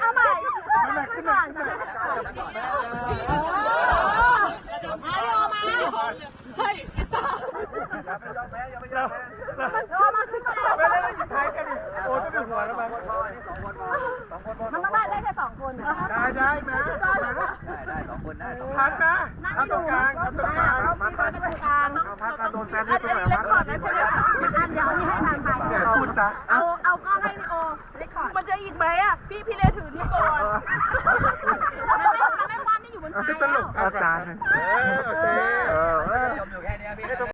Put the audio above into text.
เอาใหม่ขึ้นก่อมาโยมาเฮ้ยโยมาขึ้นก่อนมันก็ได้ได้แค่สองคนได้ได้ไหมได้ได้สองคนได้พัดนะพัดตรงกลางพัดตรงกลางพัดตรงกลางพัดตรงโดนแซนด้วยเหรอพัดอันเดี๋ยวนี้ให้นางไปพูดซะเอาเอาก็ให้โอเล็กขอดมันจะอีกไหมอะ ไม่ไม่ความนี่อยู่บนไฟตลแล้ว กอาจารย์ เออโอเค